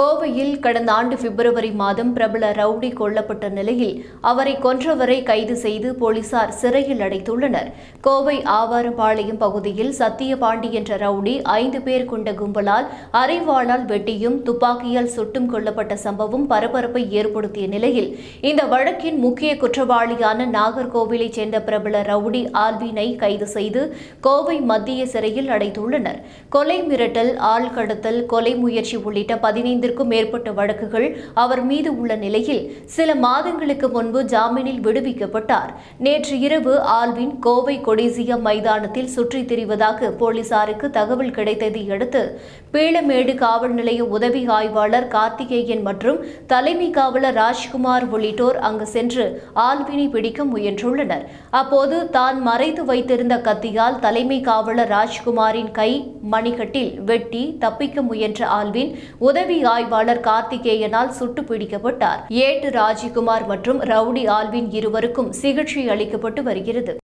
கோவையில் கடந்த ஆண்டு பிப்ரவரி மாதம் பிரபல ரவுடி கொல்லப்பட்ட நிலையில் அவரை கொன்றவரை கைது செய்து போலீசார் சிறையில் அடைத்துள்ளனர். கோவை ஆவாரம்பாளையம் பகுதியில் சத்தியபாண்டி என்ற ரவுடி ஐந்து பேர் கொண்ட கும்பலால் அரைவாளால் வெட்டியும் துப்பாக்கியால் சுட்டும் கொல்லப்பட்ட சம்பவம் பரபரப்பை ஏற்படுத்திய நிலையில் இந்த வழக்கின் முக்கிய குற்றவாளியான நாகர்கோவிலைச் சேர்ந்த பிரபல ரவுடி ஆல்வினை கைது செய்து கோவை மத்திய சிறையில் அடைத்துள்ளனர். கொலை மிரட்டல் ஆள் கடத்தல் கொலை முயற்சி உள்ளிட்ட பதினைந்து ஐம்பதிற்கும் மேற்பட்ட வழக்குகள் அவர் மீது உள்ள நிலையில் சில மாதங்களுக்கு முன்பு ஜாமீனில் விடுவிக்கப்பட்டார். நேற்று இரவு ஆல்வின் கோவை கொடிசியம் மைதானத்தில் சுற்றித் திரிவதாக போலீசாருக்கு தகவல் கிடைத்ததை அடுத்து பீளமேடு காவல் நிலைய உதவி ஆய்வாளர் கார்த்திகேயன் மற்றும் தலைமை காவலர் ராஜ்குமார் உள்ளிட்டோர் அங்கு சென்று ஆல்வினை பிடிக்க முயன்றுள்ளனர். அப்போது தான் மறைத்து வைத்திருந்த கத்தியால் தலைமை காவலர் ராஜ்குமாரின் கை மணிக்கட்டில் வெட்டி தப்பிக்க முயன்ற ஆல்வின் உதவி ஆய்வாளர் கார்த்திகேயனால் சுட்டு பிடிக்கப்பட்டார். ஏட்டு ராஜிகுமார் மற்றும் ரவுடி ஆல்வின் இருவருக்கும் சிகிச்சை அளிக்கப்பட்டு வருகிறது.